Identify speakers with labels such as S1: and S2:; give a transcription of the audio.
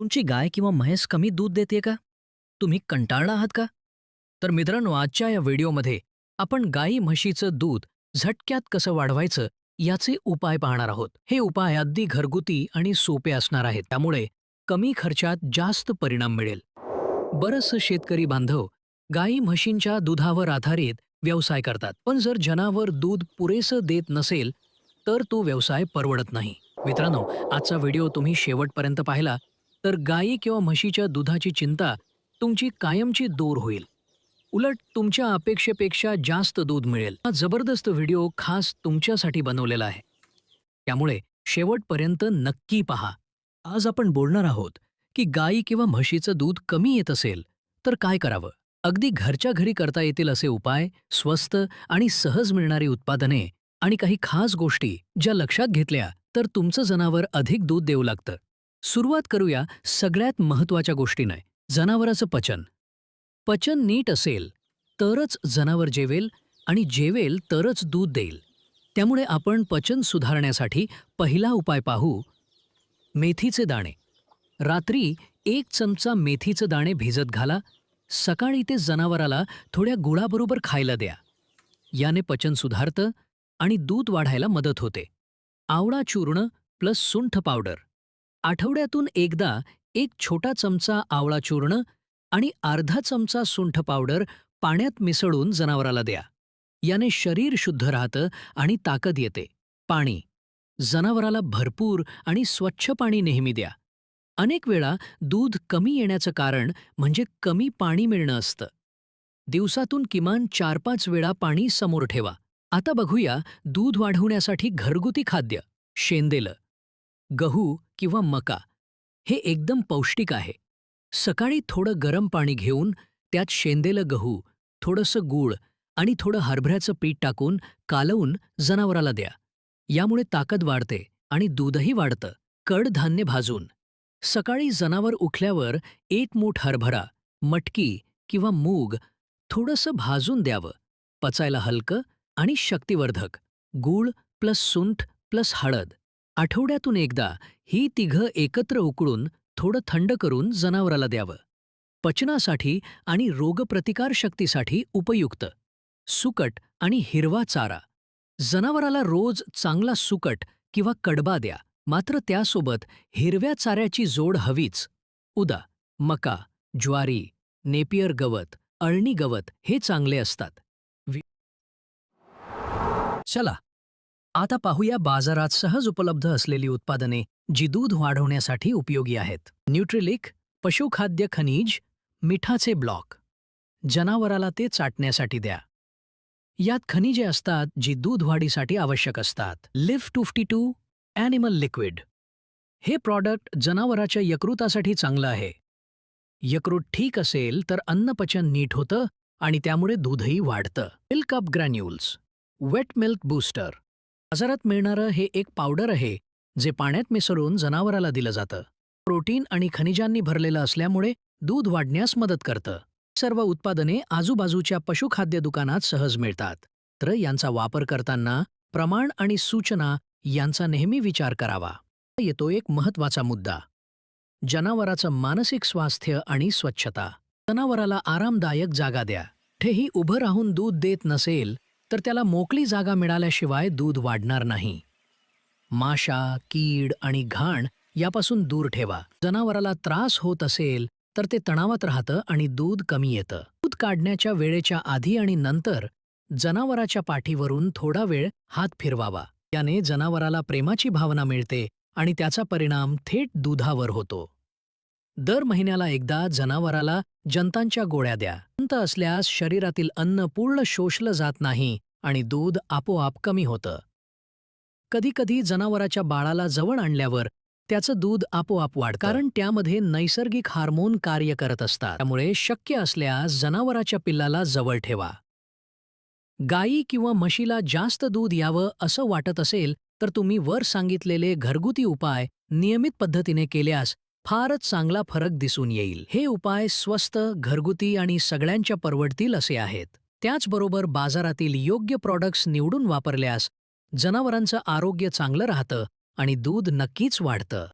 S1: तुमची गाय किंवा म्हैस कमी दूध देते का? तुम्ही कंटाळला आहात का? तर मित्रांनो आजच्या या व्हिडिओमध्ये आपण गाई म्हशीचं दूध झटक्यात कसं वाढवायचं याचे उपाय पाहणार आहोत. हे उपाय अगदी घरगुती आणि सोपे असणार आहेत. त्यामुळे कमी खर्चात जास्त परिणाम मिळेल. बरंचसं शेतकरी बांधव गाई म्हशींच्या दुधावर आधारित व्यवसाय करतात. पण जर जनावर दूध पुरेसं देत नसेल तर तो व्यवसाय परवडत नाही. मित्रांनो आजचा व्हिडिओ तुम्ही शेवटपर्यंत पाहिला. तर गायी किंवा म्हशीच्या दुधाची चिंता तुमची कायमची दूर होईल. उलट तुमच्या अपेक्षेपेक्षा जास्त दूध मिळेल. हा जबरदस्त व्हिडिओ खास तुमच्यासाठी बनवलेला आहे. त्यामुळे शेवटपर्यंत नक्की पहा. आज आपण बोलणार आहोत की गायी किंवा म्हशीचं दूध कमी येत असेल तर काय करावं? अगदी घरच्या घरी करता येतील असे उपाय स्वस्त आणि सहज मिळणारी उत्पादने आणि काही खास गोष्टी ज्या लक्षात घेतल्या तर तुमचं जनावर अधिक दूध देऊ लागतं. सुरुवात करूया सगळ्यात महत्त्वाच्या गोष्टीने जनावराचं पचन. पचन नीट असेल तरच जनावर जेवेल आणि जेवेल तरच दूध देईल. त्यामुळे आपण पचन सुधारण्यासाठी पहिला उपाय पाहू मेथीचे दाणे. रात्री एक चमचा मेथीचे दाणे भिजत घाला सकाळी ते जनावराला थोड्या गुळाबरोबर खायला द्या. याने पचन सुधारतं आणि दूध वाढायला मदत होते. आवळा चूर्ण प्लस सुंठ पावडर. आठवड्यातून एकदा एक छोटा चमचा आवळा चूर्ण आणि अर्धा चमचा सुंठ पावडर पाण्यात मिसळून जनावराला द्या. याने शरीर शुद्ध राहतं आणि ताकद येते. पाणी. जनावराला भरपूर आणि स्वच्छ पाणी नेहमी द्या. अनेक वेळा दूध कमी येण्याचं कारण म्हणजे कमी पाणी मिळणं असतं. दिवसातून किमान चार पाच वेळा पाणी समोर ठेवा. आता बघूया दूध वाढवण्यासाठी घरगुती खाद्य शेंदेलं. गहू किंवा मका हे एकदम पौष्टिक आहे. सकाळी थोडं गरम पाणी घेऊन त्यात शेंदेलं गहू थोडंसं गूळ आणि थोडं हरभऱ्याचं पीठ टाकून कालवून जनावराला द्या. यामुळे ताकद वाढते आणि दूधही वाढतं. कडधान्य भाजून. सकाळी जनावर उठल्यावर एक मूठ हरभरा मटकी किंवा मूग थोडंसं भाजून द्यावं. पचायला हलकं आणि शक्तिवर्धक. गूळ प्लस सुंठ प्लस हळद. आठवड्यातून एकदा ही तिघं एकत्र उकळून थोडं थंड करून जनावराला द्यावं. पचनासाठी आणि रोगप्रतिकारशक्तीसाठी उपयुक्त. सुकट आणि हिरवा चारा. जनावराला रोज चांगला सुकट किंवा कडबा द्या मात्र त्यासोबत हिरव्या चाऱ्याची जोड हवीच. उदा मका ज्वारी नेपियर गवत अळणी गवत हे चांगले असतात. चला आता पाहूया बाजारात सहज उपलब्ध असलेली उत्पादने जी दूध वाढवण्यासाठी उपयोगी आहेत. न्यूट्रिलिक पशुखाद्य खनिज मिठाचे ब्लॉक. जनावराला ते चाटण्यासाठी द्या. यात खनिजे असतात जी दूध वाढीसाठी आवश्यक असतात. Liv fifty two animal liquid. हे प्रॉडक्ट जनावराच्या यकृतासाठी चांगलं आहे. यकृत ठीक असेल तर अन्नपचन नीट होतं आणि त्यामुळे दूधही वाढतं. Milk up granules. Vet milk booster. बाजारात मिळणारं हे एक पावडर आहे जे पाण्यात मिसळून जनावराला दिलं जातं. प्रोटीन आणि खनिजांनी भरलेलं असल्यामुळे दूध वाढण्यास मदत करतं. सर्व उत्पादने आजूबाजूच्या पशुखाद्य दुकानात सहज मिळतात. तर यांचा वापर करताना प्रमाण आणि सूचना यांचा नेहमी विचार करावा. येतो एक महत्त्वाचा मुद्दा. जनावराचं मानसिक स्वास्थ्य आणि स्वच्छता. जनावराला आरामदायक जागा द्या. कुठेही उभं राहून दूध देत नसेल तर त्याला मोकळी जागा मिळाल्याशिवाय दूध वाढणार नाही. माशा कीड आणि घाण यापासून दूर ठेवा. जनावराला त्रास होत असेल तर ते तणावात राहतं आणि दूध कमी येतं. दूध काढण्याच्या वेळेच्या आधी आणि नंतर जनावराच्या पाठीवरून थोडा वेळ हात फिरवावा. याने जनावराला प्रेमाची भावना मिळते आणि त्याचा परिणाम थेट दुधावर होतो. दर महिन्याला एकदा जनावराला जंतांच्या गोळ्या द्या. जंत असल्यास शरीरातील अन्न पूर्ण शोषलं जात नाही आणि दूध आपोआप कमी होतं. कधीकधी जनावराच्या बाळाला जवळ आणल्यावर त्याचं दूध आपोआप वाढ कारण त्यामध्ये नैसर्गिक हार्मोन कार्य करत असतात. त्यामुळे शक्य असल्यास जनावराच्या पिल्लाला जवळ ठेवा. गायी किंवा म्हशीला जास्त दूध यावं असं वाटत असेल तर तुम्ही वर सांगितलेले घरगुती उपाय नियमित पद्धतीने केल्यास फारच चांगला फरक दिसून येईल. हे उपाय स्वस्त घरगुती आणि सगळ्यांच्या परवडतील असे आहेत. त्याचबरोबर बाजारातील योग्य प्रॉडक्ट्स निवडून वापरल्यास जनावरांचं आरोग्य चांगलं राहतं आणि दूध नक्कीच वाढतं.